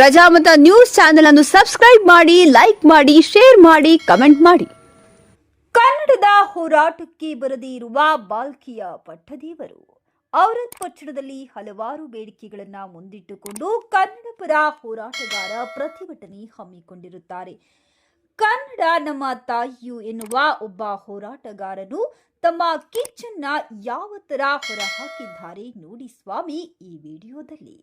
Prajamata news channel ಅನ್ನು subscribe ಮಾಡಿ, like ಮಾಡಿ, ಶೇರ್ ಮಾಡಿ, ಕಮೆಂಟ್ ಮಾಡಿ. ಕನ್ನಡದ ಹೋರಾಟಕ್ಕೆ ಬರದೇ ಇರುವ ಬಾಲ್ಕಿಯ ಪಟ್ಟದೇವರು. ಔರತ್ ಪಟ್ಟಣದಲ್ಲಿ ಹಲವಾರು ಬೇಡಿಕೆಗಳನ್ನು ಮುಂದಿಟ್ಟುಕೊಂಡು ಕನ್ನಡ ಪರ ಹೋರಾಟಗಾರ ಪ್ರತಿಭಟನೆ ಹಮ್ಮಿಕೊಂಡಿರುತ್ತಾರೆ. ಕನ್ನಡ ನಮ್ಮ ತಾಯಿಯು ಎನ್ನುವ ಒಬ್ಬ ಹೋರಾಟಗಾರನು ತಮ್ಮ ಕಿಚ್ಚನ್ನ ಯಾವ ತರ ಹೊರಹಾಕಿದ್ದಾರೆ ನೋಡಿ ಸ್ವಾಮಿ ಈ ವಿಡಿಯೋದಲ್ಲಿ.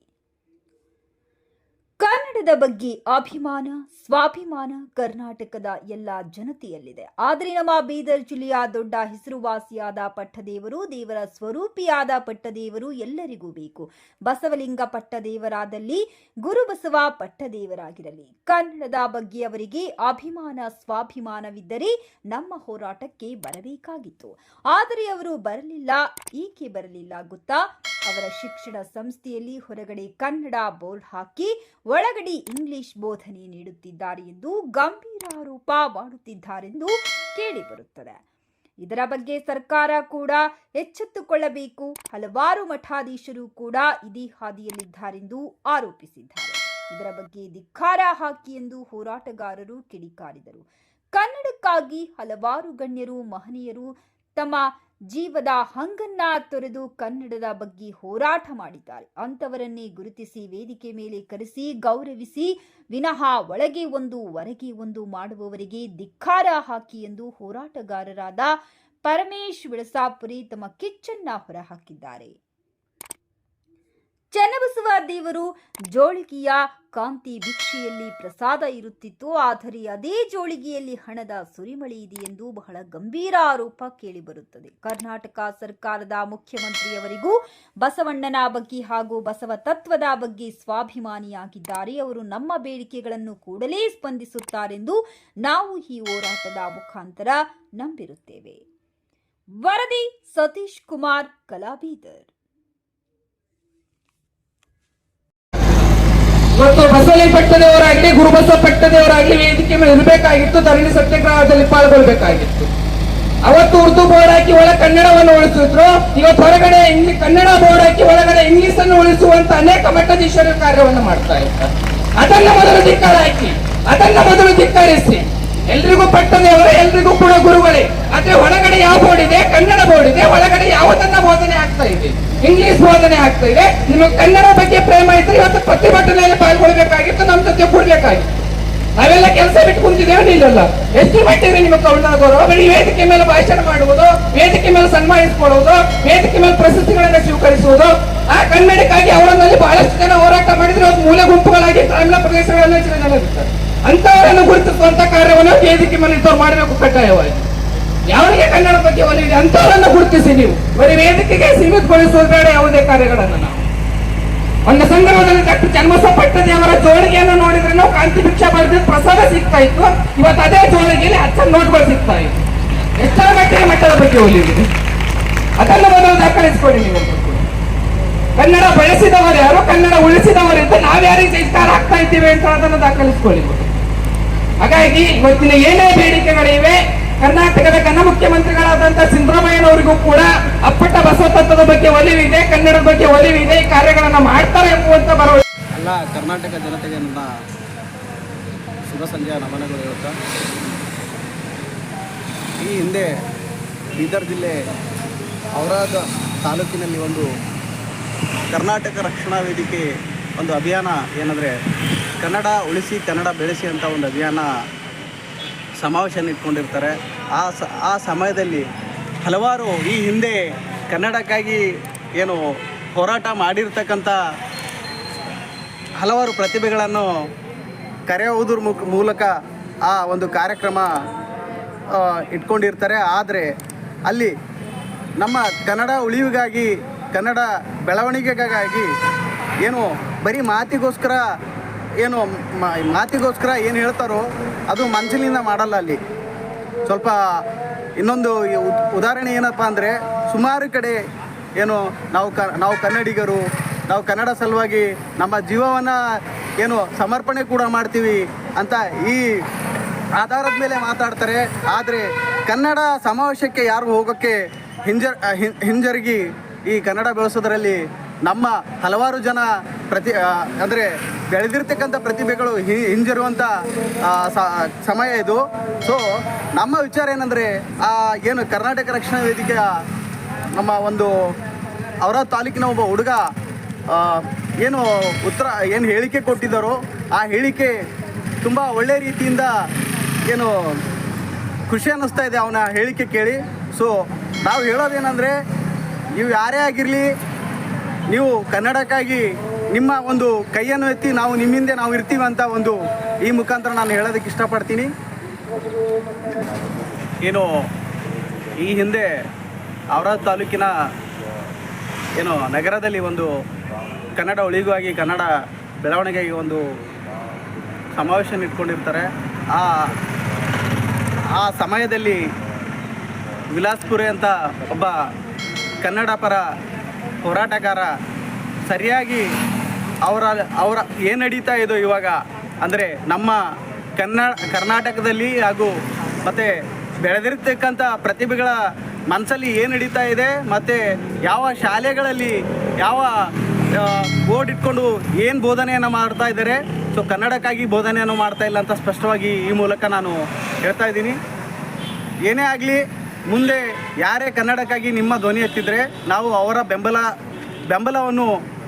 ಕನ್ನಡದ ಬಗ್ಗೆ ಅಭಿಮಾನ, ಸ್ವಾಭಿಮಾನ ಕರ್ನಾಟಕದ ಎಲ್ಲ ಜನತೆಯಲ್ಲಿದೆ. ಆದರೆ ನಮ್ಮ ಬೀದರ್ ಜಿಲ್ಲೆಯ ದೊಡ್ಡ ಹೆಸರುವಾಸಿಯಾದ ಪಟ್ಟದೇವರು, ದೇವರ ಸ್ವರೂಪಿಯಾದ ಪಟ್ಟದೇವರು ಎಲ್ಲರಿಗೂ ಬೇಕು. ಬಸವಲಿಂಗ ಪಟ್ಟದೇವರಾದಲ್ಲಿ ಗುರುಬಸವ ಪಟ್ಟದೇವರಾಗಿರಲಿ. ಕನ್ನಡದ ಬಗ್ಗೆ ಅವರಿಗೆ ಅಭಿಮಾನ, ಸ್ವಾಭಿಮಾನವಿದ್ದರೆ ನಮ್ಮ ಹೋರಾಟಕ್ಕೆ ಬರಬೇಕಾಗಿತ್ತು. ಆದರೆ ಅವರು ಬರಲಿಲ್ಲ. ಏಕೆ ಬರಲಿಲ್ಲ ಗೊತ್ತಾ? ಅವರ ಶಿಕ್ಷಣ ಸಂಸ್ಥೆಯಲ್ಲಿ ಹೊರಗಡೆ ಕನ್ನಡ ಬೋರ್ಡ್ ಹಾಕಿ, ಒಳಗಡೆ ಇಂಗ್ಲಿಷ್ ಬೋಧನೆ ನೀಡುತ್ತಿದ್ದಾರೆ ಎಂದು ಗಂಭೀರ ಆರೋಪ ಮಾಡುತ್ತಿದ್ದಾರೆಂದು ಕೇಳಿಬರುತ್ತದೆ ಇದರ ಬಗ್ಗೆ ಸರ್ಕಾರ ಕೂಡ ಎಚ್ಚೆತ್ತುಕೊಳ್ಳಬೇಕು. ಹಲವಾರು ಮಠಾಧೀಶರು ಕೂಡ ಇದೇ ಹಾದಿಯಲ್ಲಿದ್ದಾರೆಂದು ಆರೋಪಿಸಿದ್ದಾರೆ. ಇದರ ಬಗ್ಗೆ ಧಿಕ್ಕಾರ ಹಾಕಿ ಎಂದು ಹೋರಾಟಗಾರರು ಕಿಡಿಕಾರಿದರು. ಕನ್ನಡಕ್ಕಾಗಿ ಹಲವಾರು ಗಣ್ಯರು, ಮಹನೀಯರು ತಮ್ಮ ಜೀವದ ಹಂಗನ್ನ ತೊರೆದು ಕನ್ನಡದ ಬಗ್ಗೆ ಹೋರಾಟ ಮಾಡಿದ್ದಾರೆ. ಅಂತವರನ್ನೇ ಗುರುತಿಸಿ ವೇದಿಕೆ ಮೇಲೆ ಕರೆಸಿ ಗೌರವಿಸಿ ವಿನಃ ಒಳಗೆ ಒಂದು ಹೊರಗೆ ಒಂದು ಮಾಡುವವರಿಗೆ ಧಿಕ್ಕಾರ ಹಾಕಿ ಎಂದು ಹೋರಾಟಗಾರರಾದ ಪರಮೇಶ್ ವಿಳಸಾಪುರಿ ತಮ್ಮ ಕಿಚ್ಚನ್ನ ಹೊರಹಾಕಿದ್ದಾರೆ. ಚನ್ನಬಸವ ದೇವರು ಜೋಳಿಗೆಯ ಕಾಂತಿ ಭಿಕ್ಷೆಯಲ್ಲಿ ಪ್ರಸಾದ ಇರುತ್ತಿತ್ತು. ಆದರೆ ಅದೇ ಜೋಳಿಗೆಯಲ್ಲಿ ಹಣದ ಸುರಿಮಳಿ ಇದೆ ಎಂದು ಬಹಳ ಗಂಭೀರ ಆರೋಪ ಕೇಳಿಬರುತ್ತದೆ. ಕರ್ನಾಟಕ ಸರ್ಕಾರದ ಮುಖ್ಯಮಂತ್ರಿಯವರಿಗೂ ಬಸವಣ್ಣನ ಬಗ್ಗೆ ಹಾಗೂ ಬಸವ ತತ್ವದ ಬಗ್ಗೆ ಸ್ವಾಭಿಮಾನಿಯಾಗಿದ್ದಾರೆ. ಅವರು ನಮ್ಮ ಬೇಡಿಕೆಗಳನ್ನು ಕೂಡಲೇ ಸ್ಪಂದಿಸುತ್ತಾರೆಂದು ನಾವು ಈ ಹೋರಾಟದ ಮುಖಾಂತರ ನಂಬಿರುತ್ತೇವೆ. ವರದಿ ಸತೀಶ್ ಕುಮಾರ್, ಕಲಾಬೀದರ್ ಇವತ್ತು ಬಸವಲಿ ಪಟ್ಟದವರಾಗ್ಲಿ ಗುರುಬಸವ ಪಟ್ಟದವರಾಗ್ಲಿ ವೇದಿಕೆ ಮೇಲೆ ಇರಬೇಕಾಗಿತ್ತು, ಧರಣಿ ಸತ್ಯಾಗ್ರಹದಲ್ಲಿ ಪಾಲ್ಗೊಳ್ಬೇಕಾಗಿತ್ತು. ಅವತ್ತು ಉರ್ದು ಬೋರ್ಡ್ ಹಾಕಿ ಒಳ ಕನ್ನಡವನ್ನು ಉಳಿಸಿದ್ರು. ಇವತ್ತು ಹೊರಗಡೆ ಇಂಗ್ಲಿಷ್ ಕನ್ನಡ ಬೋರ್ಡ್ ಹಾಕಿ ಒಳಗಡೆ ಇಂಗ್ಲಿಷ್ ಅನ್ನು ಉಳಿಸುವಂತ ಅನೇಕ ಮಠದೀಶ್ವರ ಕಾರ್ಯವನ್ನು ಮಾಡ್ತಾ ಇದ್ದಾರೆ. ಅದನ್ನ ಮೊದಲು ಧಿಕ್ಕಾರ ಹಾಕಿ, ಅದನ್ನ ಮೊದಲು ಧಿಕ್ಕರಿಸಿ. ಎಲ್ರಿಗೂ ಪಟ್ಟದೇವರು ಎಲ್ರಿಗೂ ಕೂಡ ಗುರುಗಳೇ. ಆದ್ರೆ ಒಳಗಡೆ ಯಾವ ಬೋರ್ಡ್ ಇದೆ? ಕನ್ನಡ ಬೋರ್ಡ್ ಇದೆ. ಒಳಗಡೆ ಯಾವುದನ್ನ ಬೋಧನೆ ಆಗ್ತಾ ಇದೆ? ಇಂಗ್ಲಿಷ್ ಬೋಧನೆ ಆಗ್ತಾ ಇದೆ ನಿಮಗೆ ಕನ್ನಡ ಬಗ್ಗೆ ಪ್ರೇಮ ಇದ್ರೆ ಇವತ್ತು ಪ್ರತಿಭಟನೆಯಲ್ಲಿ ಪಾಲ್ಗೊಳ್ಬೇಕಾಗಿತ್ತು ನಮ್ಮ ಜೊತೆ ಕೊಡ್ಬೇಕಾಗಿತ್ತು. ನಾವೆಲ್ಲ ಕೆಲಸ ಬಿಟ್ಟು ಕುಂತಿದ್ದೇವೆ ನಿಲ್ಲಲ್ಲ ಎಷ್ಟು ಮಟ್ಟಿಗೆ ನಿಮಗೆ ಕೌಂಡ ಗೌರವ ಬರೀ ವೇದಿಕೆ ಮೇಲೆ ಭಾಷಣ ಮಾಡುವುದು, ವೇದಿಕೆ ಮೇಲೆ ಸನ್ಮಾನಿಸಿಕೊಳ್ಳುವುದು, ವೇದಿಕೆ ಮೇಲೆ ಪ್ರಶಸ್ತಿಗಳನ್ನು ಸ್ವೀಕರಿಸುವುದು. ಆ ಕನ್ನಡಕ್ಕಾಗಿ ಅವರನ್ನಲ್ಲಿ ಬಹಳಷ್ಟು ಜನ ಹೋರಾಟ ಮಾಡಿದ್ರೆ ಅವ್ರ ಮೂಲ ಗುಂಪುಗಳಾಗಿ ಗ್ರಾಮೀಣ ಪ್ರದೇಶಗಳಲ್ಲಿ ಜನ ಅಂತವರನ್ನು ಗುರುತಿಸುವಂತ ಕಾರ್ಯವನ್ನು ವೇದಿಕೆ ಮೇಲೆ ಇದ್ದವ್ರು ಮಾಡಬೇಕು ಕಡ್ಡಾಯವಾಗಿ. ಯಾರಿಗೆ ಕನ್ನಡ ಬಗ್ಗೆ ಒಲಿದೆ ಅಂತವರನ್ನು ಗುರುತಿಸಿ ನೀವು. ಬರೀ ವೇದಿಕೆಗೆ ಸೀಮಿತಗೊಳಿಸುವುದು ಬೇಡ ಯಾವುದೇ ಕಾರ್ಯಗಳನ್ನು ನಾವು. ಒಂದು ಸಂದರ್ಭದಲ್ಲಿ ಡಾಕ್ಟರ್ ಚನ್ನಬಸವ ಅವರ ಜೋಳಿಗೆಯನ್ನು ನೋಡಿದ್ರೆ ನಾವು ಕಾಂತಿ ಭಿಕ್ಷಾ ಬರೆದ ಪ್ರಸಾದ ಸಿಗ್ತಾ ಇತ್ತು. ಇವತ್ತು ಅದೇ ಜೋಳಿಗೆಯಲ್ಲಿ ಹಚ್ಚ ನೋಟ್ಗಳು ಸಿಗ್ತಾ ಇತ್ತು. ಎಷ್ಟರ ಮಟ್ಟಿಗೆ ಮಟ್ಟದ ಬಗ್ಗೆ ಒಲಿದಿದೆ ಅದನ್ನು ಮೊದಲು ದಾಖಲಿಸಿಕೊಡಿ ನೀವು ಕನ್ನಡ ಬಳಸಿದವರು ಯಾರು? ಕನ್ನಡ ಉಳಿಸಿದವರಿದ್ದು ನಾವ್ಯಾರಿಗೆ ಸಂಸ್ಕಾರ ಆಗ್ತಾ ಇದ್ದೀವಿ ಅಂತ ಅದನ್ನು ದಾಖಲಿಸಿಕೊಳ್ಳಿ ಹಾಗಾಗಿ ಇವತ್ತಿನ ಏನೇ ಬೇಡಿಕೆಗಳಿವೆ ಕರ್ನಾಟಕದ ಘನ ಮುಖ್ಯಮಂತ್ರಿಗಳಾದಂತಹ ಸಿದ್ದರಾಮಯ್ಯನವರಿಗೂ ಕೂಡ ಅಪ್ಪಟ ಬಸವ ಬಗ್ಗೆ ಒಲಿವಿದೆ, ಕನ್ನಡದ ಬಗ್ಗೆ ಒಲಿವಿದೆ ಕಾರ್ಯಗಳನ್ನ ಮಾಡ್ತಾರೆ ಎಂಬುವಂತ ಭರವಸೆ. ಎಲ್ಲ ಕರ್ನಾಟಕ ಜನತೆಗೆ ನನ್ನ ಶುಭ ಸಂಜೆಯ ನಮನಗಳು ಹೇಳುತ್ತಾ ಈ ಹಿಂದೆ ಬೀದರ್ ಜಿಲ್ಲೆ ಔರಾದ ತಾಲೂಕಿನಲ್ಲಿ ಒಂದು ಕರ್ನಾಟಕ ರಕ್ಷಣಾ ವೇದಿಕೆ ಒಂದು ಅಭಿಯಾನ ಏನಂದರೆ ಕನ್ನಡ ಉಳಿಸಿ ಕನ್ನಡ ಬೆಳೆಸಿ ಅಂತ ಒಂದು ಅಭಿಯಾನ ಸಮಾವೇಶನ ಇಟ್ಕೊಂಡಿರ್ತಾರೆ. ಆ ಸ, ಆ ಸಮಯದಲ್ಲಿ ಹಲವಾರು ಈ ಹಿಂದೆ ಕನ್ನಡಕ್ಕಾಗಿ ಏನು ಹೋರಾಟ ಮಾಡಿರ್ತಕ್ಕಂಥ ಹಲವಾರು ಪ್ರತಿಭೆಗಳನ್ನು ಕರೆಯುವುದ್ರ ಮುಖ ಮೂಲಕ ಆ ಒಂದು ಕಾರ್ಯಕ್ರಮ ಇಟ್ಕೊಂಡಿರ್ತಾರೆ. ಆದರೆ ಅಲ್ಲಿ ನಮ್ಮ ಕನ್ನಡ ಉಳಿವಿಗಾಗಿ, ಕನ್ನಡ ಬೆಳವಣಿಗೆಗಾಗಿ ಏನು ಬರೀ ಮಾತಿಗೋಸ್ಕರ ಏನು ಮಾತಿಗೋಸ್ಕರ ಏನು ಹೇಳ್ತಾರೋ ಅದು ಮನಸ್ಸಿನಿಂದ ಮಾಡಲ್ಲ ಅಲ್ಲಿ. ಸ್ವಲ್ಪ ಇನ್ನೊಂದು ಉದಾಹರಣೆ ಏನಪ್ಪ ಅಂದರೆ ಸುಮಾರು ಕಡೆ ಏನು ನಾವು ಕ, ನಾವು ಕನ್ನಡಿಗರು, ನಾವು ಕನ್ನಡ ಸಲುವಾಗಿ ನಮ್ಮ ಜೀವವನ್ನು ಏನು ಸಮರ್ಪಣೆ ಕೂಡ ಮಾಡ್ತೀವಿ ಅಂತ ಈ ಆಧಾರದ ಮೇಲೆ ಮಾತಾಡ್ತಾರೆ. ಆದರೆ ಕನ್ನಡ ಸಮಾವೇಶಕ್ಕೆ ಯಾರು ಹೋಗೋಕ್ಕೆ ಹಿಂಜ ಹಿಂಜರಿಗಿ ಈ ಕನ್ನಡ ಬೆಳೆಸೋದ್ರಲ್ಲಿ ನಮ್ಮ ಹಲವಾರು ಜನ ಪ್ರತಿ ಆ, ಅಂದರೆ ಬೆಳೆದಿರ್ತಕ್ಕಂಥ ಪ್ರತಿಭೆಗಳು ಹಿ- ಹಿಂಜರುವಂಥ ಸಮಯ ಇದು. ಸೊ ನಮ್ಮ ವಿಚಾರ ಏನಂದರೆ ಏನು ಕರ್ನಾಟಕ ರಕ್ಷಣಾ ವೇದಿಕೆಯ ನಮ್ಮ ಒಂದು ಅವರ ತಾಲೂಕಿನ ಒಬ್ಬ ಹುಡುಗ ಏನು ಉತ್ತರ ಏನು ಹೇಳಿಕೆ ಕೊಟ್ಟಿದ್ದಾರೋ ಆ ಹೇಳಿಕೆ ತುಂಬ ಒಳ್ಳೆ ರೀತಿಯಿಂದ ಏನು ಖುಷಿ ಅನ್ನಿಸ್ತಾ ಇದೆ ಅವನ ಹೇಳಿಕೆ ಕೇಳಿ. ಸೊ ನಾವು ಹೇಳೋದೇನೆಂದರೆ ನೀವು ಯಾರೇ ಆಗಿರಲಿ ನೀವು ಕನ್ನಡಕ್ಕಾಗಿ ನಿಮ್ಮ ಒಂದು ಕೈಯನ್ನು ಎತ್ತಿ ನಾವು ನಿಮ್ಮಿಂದೆ ನಾವು ಇರ್ತೀವಿ ಅಂತ ಒಂದು ಈ ಮುಖಾಂತರ ನಾನು ಹೇಳೋದಕ್ಕೆ ಇಷ್ಟಪಡ್ತೀನಿ. ಏನು, ಈ ಹಿಂದೆ ಅವರ ತಾಲೂಕಿನ ಏನು ನಗರದಲ್ಲಿ ಒಂದು ಕನ್ನಡ ಉಳಿಗಾಗಿ ಕನ್ನಡ ಬೆಳವಣಿಗೆಗೆ ಒಂದು ಸಮಾವೇಶ ಇಟ್ಕೊಂಡಿರ್ತಾರೆ. ಆ ಆ ಸಮಯದಲ್ಲಿ ವಿಲಾಸ್ಪುರೆ ಅಂತ ಒಬ್ಬ ಕನ್ನಡ ಪರ ಹೋರಾಟಗಾರ ಸರಿಯಾಗಿ ಅವರ ಅವರ ಏನು ನಡೀತಾ ಇದೆ ಇವಾಗ? ಅಂದರೆ ನಮ್ಮ ಕನ್ನಡ ಕರ್ನಾಟಕದಲ್ಲಿ ಹಾಗೂ ಮತ್ತು ಬೆಳೆದಿರ್ತಕ್ಕಂಥ ಪ್ರತಿಭೆಗಳ ಮನಸ್ಸಲ್ಲಿ ಏನು ನಡೀತಾ ಇದೆ? ಮತ್ತು ಯಾವ ಶಾಲೆಗಳಲ್ಲಿ ಯಾವ ಬೋರ್ಡ್ ಇಟ್ಕೊಂಡು ಏನು ಬೋಧನೆಯನ್ನು ಮಾಡ್ತಾ ಇದ್ದಾರೆ? ಸೊ ಕನ್ನಡಕ್ಕಾಗಿ ಬೋಧನೆಯನ್ನು ಮಾಡ್ತಾ ಇಲ್ಲ ಅಂತ ಸ್ಪಷ್ಟವಾಗಿ ಈ ಮೂಲಕ ನಾನು ಹೇಳ್ತಾ ಇದ್ದೀನಿ. ಏನೇ ಆಗಲಿ, ಮುಂದೆ ಯಾರೇ ಕನ್ನಡಕ್ಕಾಗಿ ನಿಮ್ಮ ಧ್ವನಿ ಎತ್ತಿದ್ರೆ ನಾವು ಅವರ ಬೆಂಬಲ, ಬೆಂಬಲವನ್ನು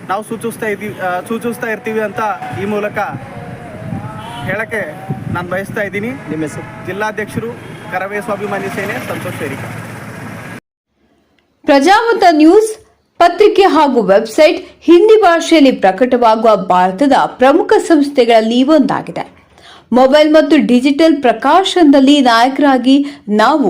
ನಾವು ಸೂಚಿಸ್ತಾ ಇದ್ದೀವಿ ಸೂಚಿಸ್ತಾ ಇರ್ತೀವಿ ಅಂತ ಈ ಮೂಲಕ ಹೇಳಕ್ಕೆ ನಾನು ಬಯಸ್ತಾ ಇದ್ದೀನಿ. ನಿಮ್ಮ ಹೆಸರು? ಜಿಲ್ಲಾಧ್ಯಕ್ಷರು ಕರವೇ ಸ್ವಾಭಿಮಾನಿ ಸೇನೆ ಸಂತೋಷ್ ಶೇರಿಕ ಪ್ರಜಾಮತ ನ್ಯೂಸ್ ಪತ್ರಿಕೆ ಹಾಗೂ ವೆಬ್ಸೈಟ್ ಹಿಂದಿ ಭಾಷೆಯಲ್ಲಿ ಪ್ರಕಟವಾಗುವ ಭಾರತದ ಪ್ರಮುಖ ಸಂಸ್ಥೆಗಳಲ್ಲಿ ಒಂದಾಗಿದೆ. ಮೊಬೈಲ್ ಮತ್ತು ಡಿಜಿಟಲ್ ಪ್ರಕಾಶನದಲ್ಲಿ ನಾಯಕರಾಗಿ ನಾವು